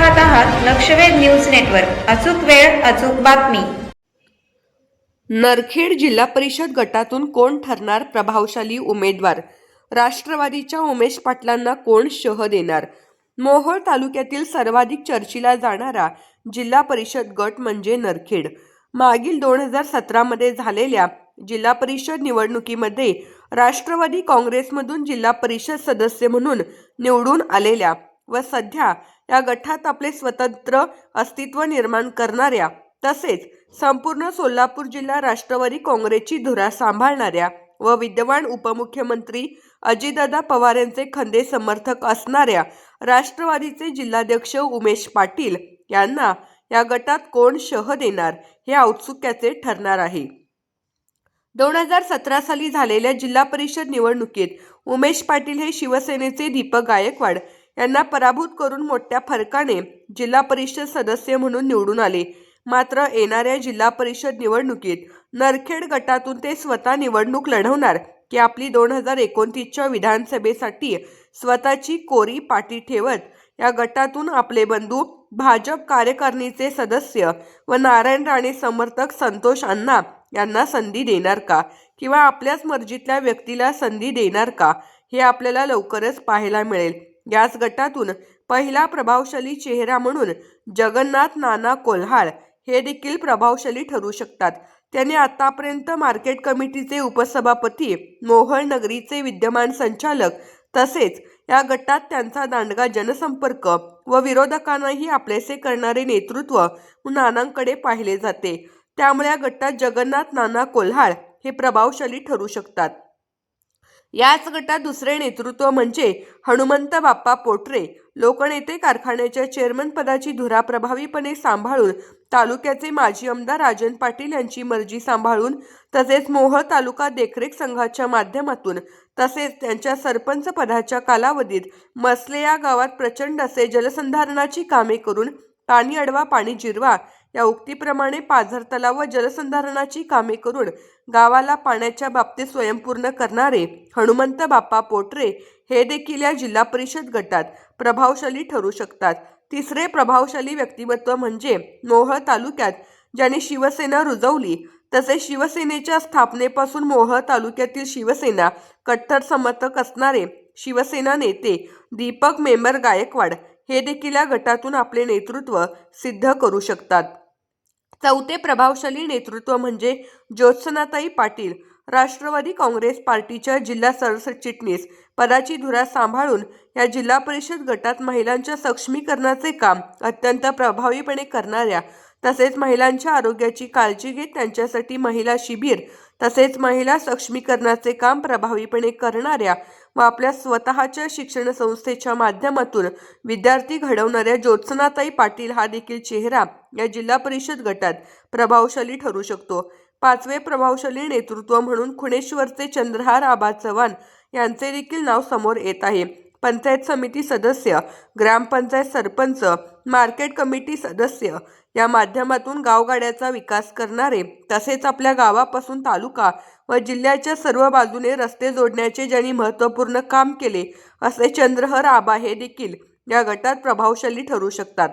पाहत आहात लक्षवेध news network. अचूक वेळ अचूक बातमी. नरखेड जिल्हा परिषद गटातून कोण ठरणार प्रभावशाली उमेदवार? राष्ट्रवादीच्या उमेश पाटलांना कोण शह देणार? मोहोळ तालुक्यातील सर्वाधिक चर्चीला जाणारा जिल्हा परिषद गट म्हणजे नरखेड. मागील दोन हजार सतरामध्ये झालेल्या जिल्हा परिषद निवडणुकीमध्ये राष्ट्रवादी काँग्रेसमधून जिल्हा परिषद सदस्य म्हणून निवडून आलेल्या व सध्या या गटात आपले स्वतंत्र अस्तित्व निर्माण करणाऱ्या तसेच संपूर्ण सोलापूर जिल्हा राष्ट्रवादी काँग्रेसची धुरा सांभाळणाऱ्या व विद्यमान उपमुख्यमंत्री अजितदादा पवार यांचे खंदे समर्थक असणाऱ्या राष्ट्रवादीचे जिल्हाध्यक्ष उमेश पाटील यांना या गटात कोण शह देणार हे औत्सुक्याचे ठरणार आहे. दोन हजार सतरा साली झालेल्या जिल्हा परिषद निवडणुकीत उमेश पाटील हे शिवसेनेचे दीपक गायकवाड यांना पराभूत करून मोठ्या फरकाने जिल्हा परिषद सदस्य म्हणून निवडून आले. मात्र येणाऱ्या जिल्हा परिषद निवडणुकीत नरखेड गटातून ते स्वतः निवडणूक लढवणार की आपली दोन हजार एकोणतीसच्या विधानसभेसाठी स्वतःची कोरी पाठी ठेवत या गटातून आपले बंधू भाजप कार्यकारिणीचे सदस्य व नारायण राणे समर्थक संतोष अण्णा यांना संधी देणार का? किंवा आपल्याच मर्जीतल्या व्यक्तीला संधी देणार का? हे आपल्याला लवकरच पाहायला मिळेल. याच गटातून पहिला प्रभावशाली चेहरा म्हणून जगन्नाथ नाना कोल्हाळ हे देखील प्रभावशाली ठरू शकतात. त्याने आतापर्यंत मार्केट कमिटीचे उपसभापती मोहळ नगरीचे विद्यमान संचालक तसेच या गटात त्यांचा दांडगा जनसंपर्क व विरोधकांनाही आपलेसे करणारे नेतृत्व नानांकडे पाहिले जाते. त्यामुळे या गटात जगन्नाथ नाना कोल्हाळ हे प्रभावशाली ठरू शकतात. याच गटात दुसरे नेतृत्व म्हणजे हनुमंत बाप्पा पोटरे. लोकनेते कारखान्याच्या चेअरमन पदाची धुरा प्रभावीपणे सांभाळून तालुक्याचे माजी आमदार राजन पाटील यांची मर्जी सांभाळून तसेच मोहोळ तालुका देखरेख संघाच्या माध्यमातून तसेच त्यांच्या सरपंच पदाच्या कालावधीत मसले या गावात प्रचंड असे जलसंधारणाची कामे करून पाणी अडवा पाणी जिरवा या उक्तीप्रमाणे पाझर तलाव व जलसंधारणाची कामे करून गावाला पाण्याच्या बाबतीत स्वयंपूर्ण करणारे हनुमंत बाप्पा पोटरे हे देखील या जिल्हा परिषद गटात प्रभावशाली ठरू शकतात. तिसरे प्रभावशाली व्यक्तिमत्व म्हणजे मोहळ तालुक्यात ज्यांनी शिवसेना रुजवली तसेच शिवसेनेच्या स्थापनेपासून मोहळ तालुक्यातील शिवसेना कट्टर समर्थक असणारे शिवसेना नेते दीपक मेंबर गायकवाड हे देखील या गटातून आपले नेतृत्व सिद्ध करू शकतात. चौथे प्रभावशाली नेतृत्व म्हणजे ज्योत्सनाताई पाटील. राष्ट्रवादी काँग्रेस पार्टीच्या जिल्हा सरचिटणीस पदाची धुरा सांभाळून या जिल्हा परिषद गटात महिलांच्या सक्षमीकरणाचे काम अत्यंत प्रभावीपणे करणाऱ्या तसेच महिलांच्या आरोग्याची काळजी घेत त्यांच्यासाठी महिला शिबिर तसेच महिला सक्षमीकरणाचे काम प्रभावीपणे करणाऱ्या व आपल्या स्वतःच्या शिक्षण संस्थेच्या माध्यमातून विद्यार्थी घडवणाऱ्या ज्योत्सनाताई पाटील हा देखील चेहरा या जिल्हा परिषद गटात प्रभावशाली ठरू शकतो. पाचवे प्रभावशाली नेतृत्व म्हणून खुणेश्वरचे चंद्रहार आबा चव्हाण यांचे देखील नाव समोर येत आहे. पंचायत समिती सदस्य ग्रामपंचायत सरपंच मार्केट कमिटी सदस्य या माध्यमातून गावगाड्याचा विकास करणारे तसेच आपल्या गावापासून तालुका व जिल्ह्याच्या सर्व बाजूने रस्ते जोडण्याचे ज्यांनी महत्त्वपूर्ण काम केले असे चंद्रहर आबा हे देखील या गटात प्रभावशाली ठरू शकतात.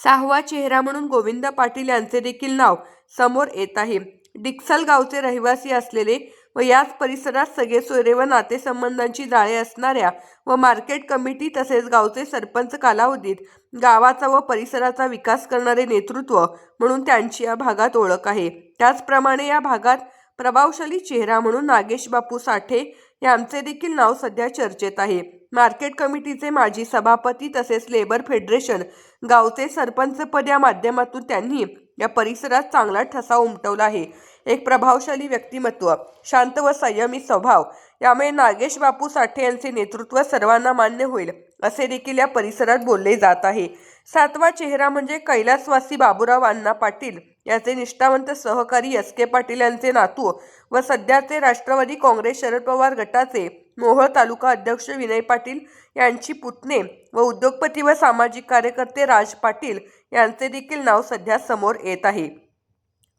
सहावा चेहरा म्हणून गोविंद पाटील यांचे देखील नाव समोर येत आहे. डिक्सल गावचे रहिवासी असलेले व याच परिसरात सगळे सोयरे व नातेसंबंधांची जाळे असणाऱ्या व मार्केट कमिटी तसेच गावचे सरपंच कालावधीत गावाचा व परिसराचा विकास करणारे नेतृत्व म्हणून त्यांची या भागात ओळख आहे. त्याचप्रमाणे या भागात प्रभावशाली चेहरा म्हणून नागेश बापू साठे यांचे देखील नाव सध्या चर्चेत आहे. मार्केट कमिटीचे माजी सभापती तसेच लेबर फेडरेशन गावचे सरपंचपद या माध्यमातून त्यांनी या परिसरात चांगला ठसा उमटवला आहे. एक प्रभावशाली व्यक्तिमत्व शांत व संयमी स्वभाव. यामुळे नागेश बापू साठे यांचे नेतृत्व सर्वांना मान्य होईल असे देखील या परिसरात बोलले जात आहे. सातवा चेहरा म्हणजे कैलासवासी बाबूराव अण्णा पाटील. याचे निष्ठावंत सहकारी एस के पाटील यांचे नातू व सध्याचे राष्ट्रवादी काँग्रेस शरद पवार गटाचे मोहोळ तालुका अध्यक्ष विनय पाटील यांची पुतणे व उद्योगपती व सामाजिक कार्यकर्ते राज पाटील यांचे देखील नाव सध्या समोर येत आहे.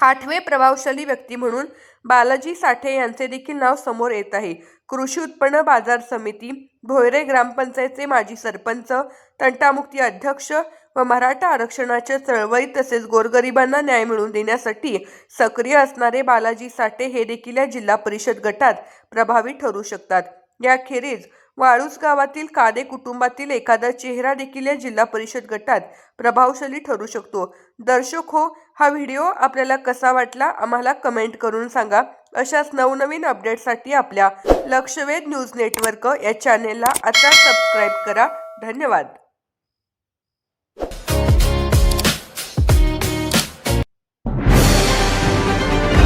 आठवे प्रभावशाली व्यक्ती म्हणून बालाजी साठे यांचे देखील नाव समोर येत आहे. कृषी उत्पन्न बाजार समिती भोयरे ग्रामपंचायतचे माजी सरपंच तंटामुक्ती अध्यक्ष व मराठा आरक्षणाच्या चळवळीत तसेच गोरगरिबांना न्याय मिळवून देण्यासाठी सक्रिय असणारे बालाजी साठे हे देखील या जिल्हा परिषद गटात प्रभावी ठरू शकतात. याखेरीज वाळूस गावातील कादे कुटुंबातील एखादा चेहरा देखील या जिल्हा परिषद गटात प्रभावशाली ठरू शकतो. दर्शक हो हा व्हिडिओ आपल्याला कसा वाटला आम्हाला कमेंट करून सांगा. अशाच नवनवीन अपडेटसाठी आपल्या लक्षवेध न्यूज नेटवर्क या चॅनेलला आता सबस्क्राईब करा. धन्यवाद.